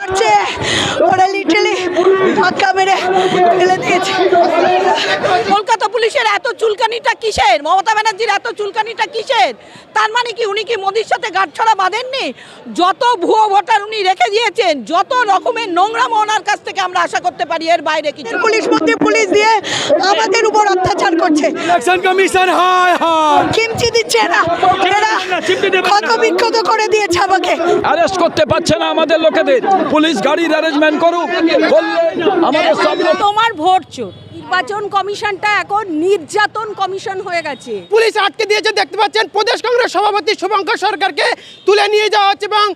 মারছে ওরা লিটারালি ধাক্কা মেরে ফেলে দিয়েছে। কলকাতা পুলিশের এত চুলকানিটা কিসের? মমতা ব্যানার্জির এত চুলকানিটা কিসের? তার মানে কি উনি কি মোদির সাথে গাঁটছড়া বাঁধেননি? যত ভুয়ো ভোটার উনি রেখে দিয়েছেন যত রকমের নোংরা ওনার কাছ থেকে আমরা আশা করতে পারি এর বাইরে কিছু পুলিশ মধ্যে পুলিশ দিয়ে আমাদের উপর অত্যাচার করছে। ইলেকশন কমিশন হায় হায়। কিমচি দিচ্ছে এরা। এরা কত বিক্ষত করে দিয়েছে আমাকে। অ্যারেস্ট করতে পারছে না আমাদের লোকেদের। পুলিশ গাড়ির অ্যারেঞ্জমেন্ট করুক করলে আমাদের তোমার ভোট চোর। নির্বাচন কমিশনটা এখন নির্যাতন কমিশন হয়ে গেছে। পুলিশ আটকে দিয়েছে দেখতে পাচ্ছেন প্রদেশ কংগ্রেস সভাপতি শুভঙ্কর সরকারকে তুলে নিয়ে যাওয়া হচ্ছে এবং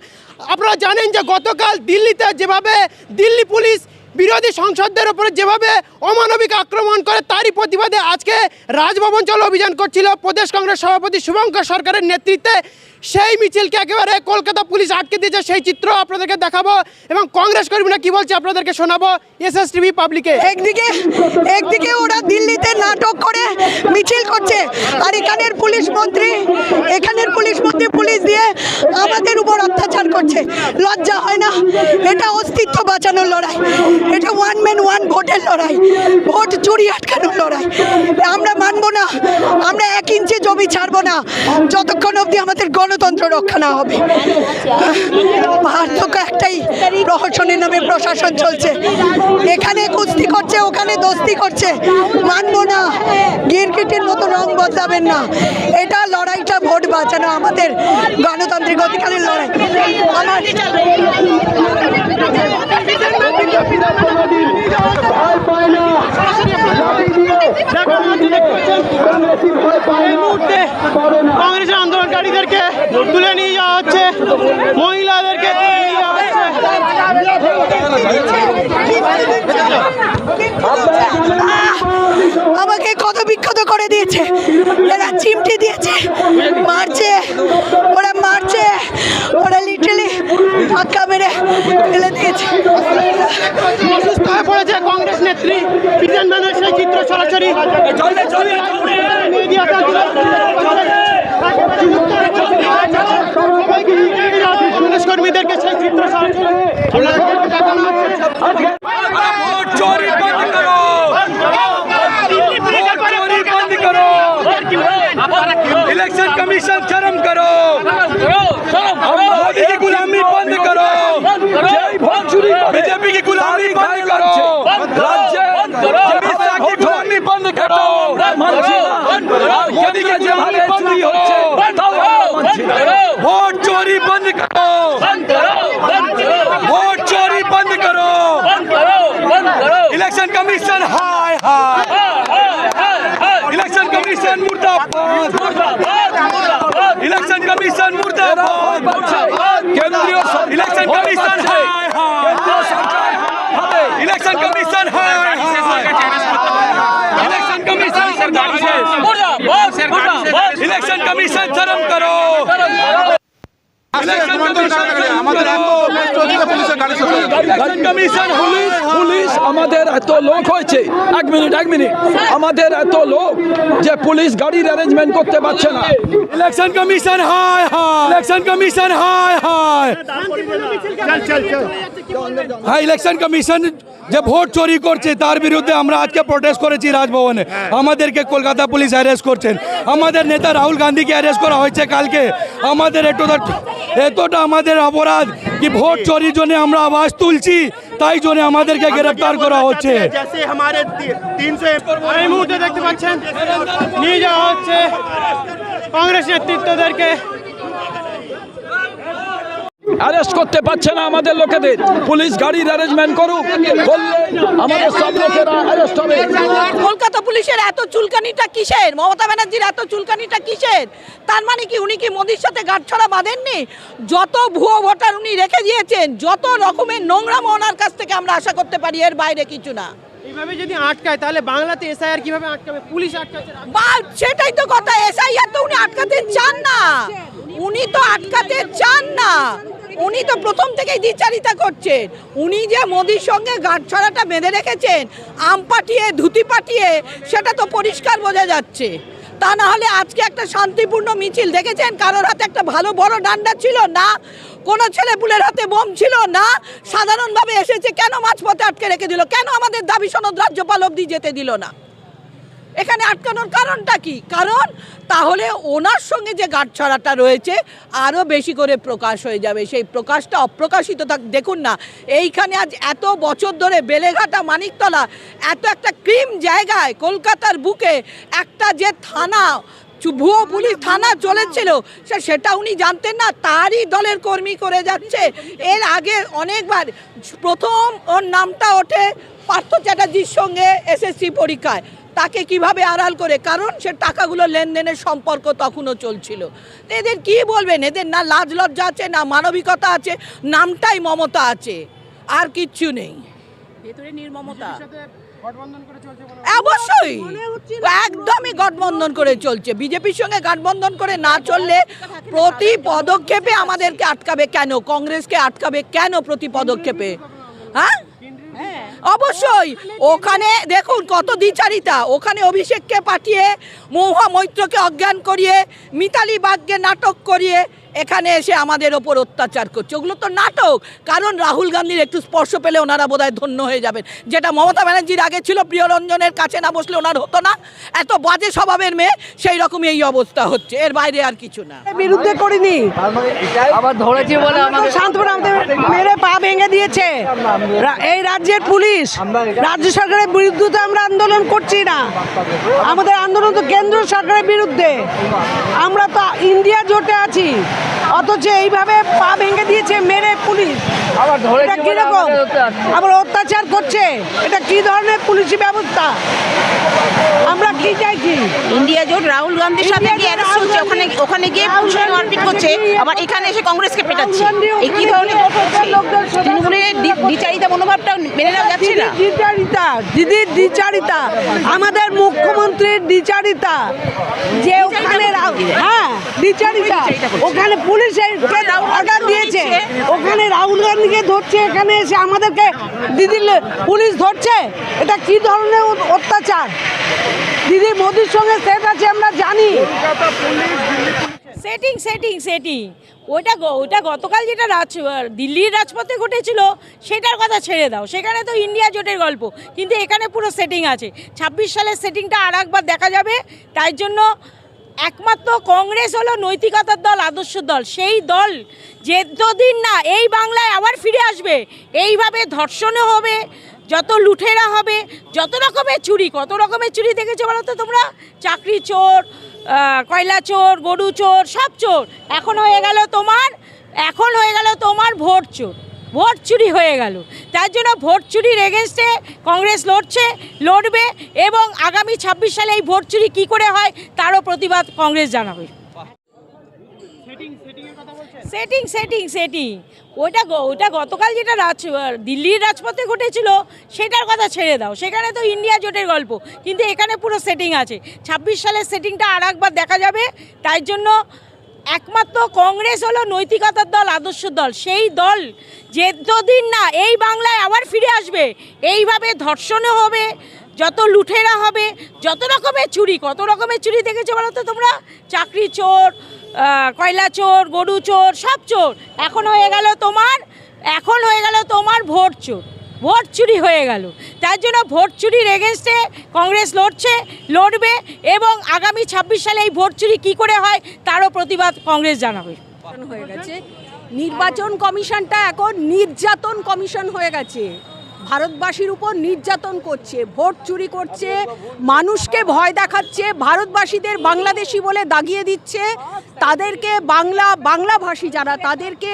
আপনারা জানেন যে গতকাল দিল্লিতে যেভাবে দিল্লি পুলিশ বিরোধী সংসদদের উপরে যেভাবে অমানবিক আক্রমণ করে তারই প্রতিবাদে আজকে রাজভবন চলো অভিযান করছিল প্রদেশ কংগ্রেস সভাপতি শুভঙ্কর সরকারের নেতৃত্বে। সেই মিছিলকে একেবারে কলকাতা পুলিশ আটকে দিয়েছে। সেই চিত্র আপনাদেরকে দেখাবো এবং কংগ্রেস কর্মীরা কি বলছে আপনাদেরকে শোনাবো এস এস টিভি পাবলিকে। একদিকে একদিকে ওরা দিল্লিতে নাটক করে, মিছিল করছে, আর এখানের পুলিশ মন্ত্রী, এখানের পুলিশ মন্ত্রী পুলিশ দিয়ে আমাদের উপর অত্যাচার করছে। লজ্জা হয় না, এটা অস্তিত্ব বাঁচানোর লড়াই, এটা ওয়ান ম্যান ওয়ান ভোটের লড়াই, ভোট চুরি আটকানোর লড়াই। আমরা মানবো না, আমরা এক ইঞ্চি জমি ছাড়বো না, যতক্ষণ অবধি আমাদের গণতন্ত্র রক্ষা না হবে। পার্থক্য একটাই প্রহসনের নামে প্রশাসন চলছে। এখানে কুস্তি করছে ওখানে দোস্তি করছে। মানবো না গিরগিটির মতো রং বদলাবেন না। এটা লড়াইটা ভোট বাঁচানো আমাদের গণতান্ত্রিক অধিকারের লড়াই। আমার এই মুহূর্তে আন্দোলনকারীদেরকে তুলে নিয়ে যাওয়া হচ্ছে মহিলাদেরকে তুলে নিয়ে যাওয়া হচ্ছে। আমাকে কত বিক্ষত করে দিয়েছে এরা চিমটি দিয়েছে মারছে ওরা মারছে ওরা লিটারালি ধাক্কা মেরে ফেলে দিয়েছে। অসুস্থ হয়ে পড়েছে কংগ্রেস নেত্রী বিজেন ম্যানের সেই চিত্র সরাসরি। गुलामी बंद करो मोदी की गुलामी बंद करो वोट चोरी बंद करो वोट चोरी बंद करो इलेक्शन कमीशन हाय हाय इलेक्शन कमीशन मुर्दाबाद इलेक्शन পুলিশ পুলিশ আমাদের এত লোক হয়েছে। এক মিনিট এক মিনিট। আমাদের এত লোক যে পুলিশ গাড়ির অ্যারেঞ্জমেন্ট করতে পারছে না। ইলেকশন কমিশন হায় হায়। ইলেকশন কমিশন হায় হায়। হ্যাঁ ইলেকশন কমিশন যে ভোট চুরি করছে তার বিরুদ্ধে আমরা আজকে প্রোটেস্ট করেছি রাজভবনে। আমাদেরকে কলকাতা পুলিশ অ্যারেস্ট করছেন। আমাদের নেতা রাহুল গান্ধীকে অ্যারেস্ট করা হয়েছে কালকে। আমাদের এতটা এতটা আমাদের অপরাধ। কি ভোট চোরির জন্য আমরা আওয়াজ তুলছি? তাই জন্য আমাদেরকে আচ্ছা, গ্রেফতার করা হচ্ছে। দেখতে পাচ্ছেন নিয়ে যাওয়া হচ্ছে। কংগ্রেস নেতৃত্বদেরকে অ্যারেস্ট করতে পারছে না আমাদের লোকেদের। পুলিশ গাড়ির অ্যারেঞ্জমেন্ট করুক করলে আমাদের সব লোকেরা অ্যারেস্ট হবে। কলকাতা পুলিশের এত চুলকানিটা কিসের? মমতা ব্যানার্জির এত চুলকানিটা কিসের? তার মানে কি উনি কি মোদির সাথে গাঁটছড়া বাঁধেননি? যত ভুয়ো ভোটার উনি রেখে দিয়েছেন যত রকমের নোংরা ওনার কাছ থেকে আমরা আশা করতে পারি এর বাইরে কিছু না। এইভাবে যদি আটকায় তাহলে বাংলাতে এসআইআর কীভাবে আটকাবে? পুলিশ আটকাচ্ছে বা সেটাই তো কথা এসআইআর তো উনি আটকাতে চান না। উনি তো আটকাতে চান না। উনি তো প্রথম থেকেই দ্বিচারিতা করছেন। উনি যে মোদির সঙ্গে গাঁটছড়াটা বেঁধে রেখেছেন, আম পাঠিয়ে, ধুতি পাঠিয়ে, সেটা তো পরিষ্কার বোঝা যাচ্ছে। তা না হলে আজকে একটা শান্তিপূর্ণ মিছিল, দেখেছেন? কারোর হাতে একটা ভালো বড় ডান্ডা ছিল না? কোনো ছেলেপুলের হাতে বোম ছিল না? সাধারণভাবে এসেছে, কেন মাঝপথে আটকে রেখে দিল? কেন আমাদের দাবি সনদ রাজ্যপাল অব্দি যেতে দিল না? এখানে আটকানোর কারণটা কি? কারণ তাহলে ওনার সঙ্গে যে গাঁটছড়াটা রয়েছে আরও বেশি করে প্রকাশ হয়ে যাবে। সেই প্রকাশটা অপ্রকাশিত থাক দেখুন না, এইখানে আজ এত বছর ধরে বেলেঘাটা, মানিকতলা, এত একটা ক্রিম জায়গায় কলকাতার বুকে একটা যে থানা ভুয়ো পুলিশ থানা চলেছিল সেটা উনি জানতেন না, তারই দলের কর্মী করে যাচ্ছে। এর আগে অনেকবার প্রথম ওর নামটা ওঠে পার্থ চ্যাটার্জির সঙ্গে এসএসসি পরীক্ষায়। তাকে কীভাবে আড়াল করে? কারণ সে টাকাগুলো লেনদেনের সম্পর্ক তখনও চলছিল। তো এদের কি বলবেন? এদের না লাজ লজ্জা আছে না মানবিকতা আছে নামটাই মমতা আছে। আর কিচ্ছু নেই। ভেতরে নির্মমতা। অবশ্যই। একদমই গঠবন্ধন করে চলছে। বিজেপির সঙ্গে গঠবন্ধন করে না চললে প্রতি পদক্ষেপে আমাদেরকে আটকাবে কেন? কংগ্রেসকে আটকাবে কেন প্রতি পদক্ষেপে? হ্যাঁ? অবশ্যই। ওখানে দেখুন কত দ্বিচারিতা। ওখানে অভিষেককে পাঠিয়ে মৌহা মৈত্রকে অজ্ঞান করিয়ে, মিতালি বাগকে নাটক করিয়ে এখানে এসে আমাদের ওপর অত্যাচার করছে। ওগুলো তো নাটক। কারণ রাহুল গান্ধীর একটু স্পর্শ পেলে ওনারা বোধহয় ধন্য হয়ে যাবেন। যেটা মমতা ব্যানার্জির আগে ছিল প্রিয়রঞ্জনের কাছে না বসলে ওনার হতো না। এত বাজে স্বভাবের মেয়ে সেই রকমই এই অবস্থা হচ্ছে। এর বাইরে আর কিছু না। বিরুদ্ধে করিনি। আবার ধরেছে বলে আমাকে আমাদের মেরে পা ভেঙে দিয়েছে। এই রাজ্যের পুলিশ। রাজ্য সরকারের বিরুদ্ধে তো আমরা আন্দোলন করছি না। আমাদের আন্দোলন তো কেন্দ্র সরকারের বিরুদ্ধে। আমরা তো ইন্ডিয়া জোটে আছি। অথচ এইভাবে পা ভেঙে দিয়েছে মেরে পুলিশ। আবার ধরেছে এটা কীরকম? অত্যাচার। আবার অত্যাচার করছে। এটা কি ধরনের পুলিশি ব্যবস্থা? আমরা কি চাইছি? ইন্ডিয়া জোট রাহুল গান্ধীর সাথে ইন্ডিয়া গিয়ে জোট অ্যারেস্ট হচ্ছে ওখানে ওখানে গিয়ে পুলিশের মারপিট করছে আবার এখানে এসে কংগ্রেসকে পেটাচ্ছে। এই কি ধরনের তৃণমূলের দ্বিচারিতা মনোভাবটা মেনে নেওয়া যাচ্ছে না। দিদির দ্বিচারিতা দিদির দ্বিচারিতা আমাদের মুখ্যমন্ত্রীর দ্বিচারিতা। যে ওখানে হ্যাঁ দ্বিচারিতা। ওখানে পুলিশের অর্ডার দিয়েছে? ওখানে রাহুল গান্ধীকে ধরছে এখানে এসে আমাদেরকে দিদির পুলিশ ধরছে? এটা কি ধরনের অত্যাচার? দিদি মোদির সঙ্গে সেট আছে আমরা জানি। সেটিং সেটিং সেটিং ওইটা গ- ওইটা গতকাল যেটা রাজ দিল্লির রাজপথে ঘটেছিল সেটার কথা ছেড়ে দাও। সেখানে তো ইন্ডিয়া জোটের গল্প কিন্তু এখানে পুরো সেটিং আছে। ছাব্বিশ সালের সেটিংটা আর একবার দেখা যাবে তাই জন্য একমাত্র কংগ্রেস হলো নৈতিকতার দল, আদর্শ দল। সেই দল যে যতদিন না এই বাংলায় আবার ফিরে আসবে, এইভাবে ধর্ষণও হবে, যত লুঠেরা হবে, যত রকমের চুরি, কত রকমের চুরি দেখেছ বলো তো তোমরা? চাকরি চোর কয়লা চোর, গরু চোর, সব চোর। এখন হয়ে গেল তোমার, এখন হয়ে গেল তোমার ভোট চোর। ভোট চুরি হয়ে গেল। তার জন্য ভোট চুরির এগেনস্টে কংগ্রেস লড়ছে লড়বে এবং আগামী ছাব্বিশ সালে এই ভোট চুরি কী করে হয় তারও প্রতিবাদ কংগ্রেস জানাবে। সেটিং সেটিং সেটিং ওইটা গ- ওইটা গতকাল যেটা রাজ দিল্লির রাজপথে ঘটেছিল সেটার কথা ছেড়ে দাও। সেখানে তো ইন্ডিয়া জোটের গল্প কিন্তু এখানে পুরো সেটিং আছে। ছাব্বিশ সালের সেটিংটা আর একবার দেখা যাবে তাই জন্য একমাত্র কংগ্রেস হলো নৈতিকতার দল, আদর্শ দল। সেই দল যতদিন না এই বাংলায় আবার ফিরে আসবে, এইভাবে ধর্ষণও হবে, যত লুঠেরা হবে, যত রকমের চুরি, কত রকমের চুরি দেখেছ বলো তো তোমরা? চাকরি চোর কয়লা চোর, গরু চোর, সব চোর। এখন হয়ে গেল তোমার, এখন হয়ে গেল তোমার ভোট চোর। ভোট চুরি হয়ে গেল। তার জন্য ভোট চুরির এগেনস্টে কংগ্রেস লড়ছে, লড়বে এবং আগামী ছাব্বিশ সালে এই ভোট চুরি কী করে হয় তারও প্রতিবাদ কংগ্রেস জানাবে। হয়ে গেছে নির্বাচন কমিশনটা এখন নির্যাতন কমিশন হয়ে গেছে। ভারতবাসীর উপর নির্যাতন করছে, ভোট চুরি করছে, মানুষকে ভয় দেখাচ্ছে, ভারতবাসীদের বাংলাদেশি বলে দাগিয়ে দিচ্ছে, তাদেরকে বাংলা, বাংলাভাষী যারা, তাদেরকে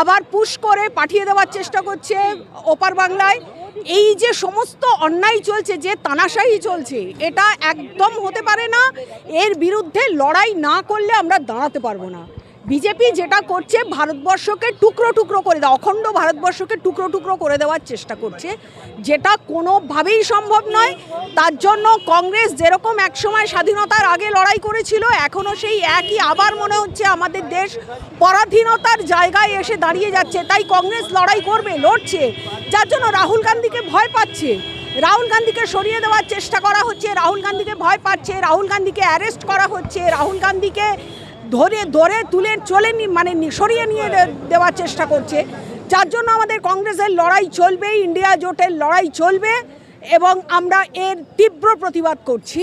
আবার পুশ করে পাঠিয়ে দেওয়ার চেষ্টা করছে ওপার বাংলায়। এই যে সমস্ত অন্যায় চলছে, যে তানাশাহি চলছে, এটা একদম হতে পারে না। এর বিরুদ্ধে লড়াই না করলে আমরা দাঁড়াতে পারব না। বিজেপি যেটা করছে ভারতবর্ষকে টুকরো টুকরো করে দেওয়া, অখণ্ড ভারতবর্ষকে টুকরো টুকরো করে দেওয়ার চেষ্টা করছে। যেটা কোনোভাবেই সম্ভব নয়। তার জন্য কংগ্রেস যেরকম একসময় স্বাধীনতার আগে লড়াই করেছিল, এখনও সেই একই। আবার মনে হচ্ছে আমাদের দেশ পরাধীনতার জায়গায় এসে দাঁড়িয়ে যাচ্ছে। তাই কংগ্রেস লড়াই করবে, লড়ছে। যার জন্য রাহুল গান্ধীকে ভয় পাচ্ছে। রাহুল গান্ধীকে সরিয়ে দেওয়ার চেষ্টা করা হচ্ছে, রাহুল গান্ধীকে ভয় পাচ্ছে, রাহুল গান্ধীকে অ্যারেস্ট করা হচ্ছে, রাহুল গান্ধীকে ধরে ধরে তুলে চলে মানে সরিয়ে নিয়ে দেওয়ার চেষ্টা করছে। যার জন্য আমাদের কংগ্রেসের লড়াই চলবে, ইন্ডিয়া জোটের লড়াই চলবে, এবং আমরা এর তীব্র প্রতিবাদ করছি।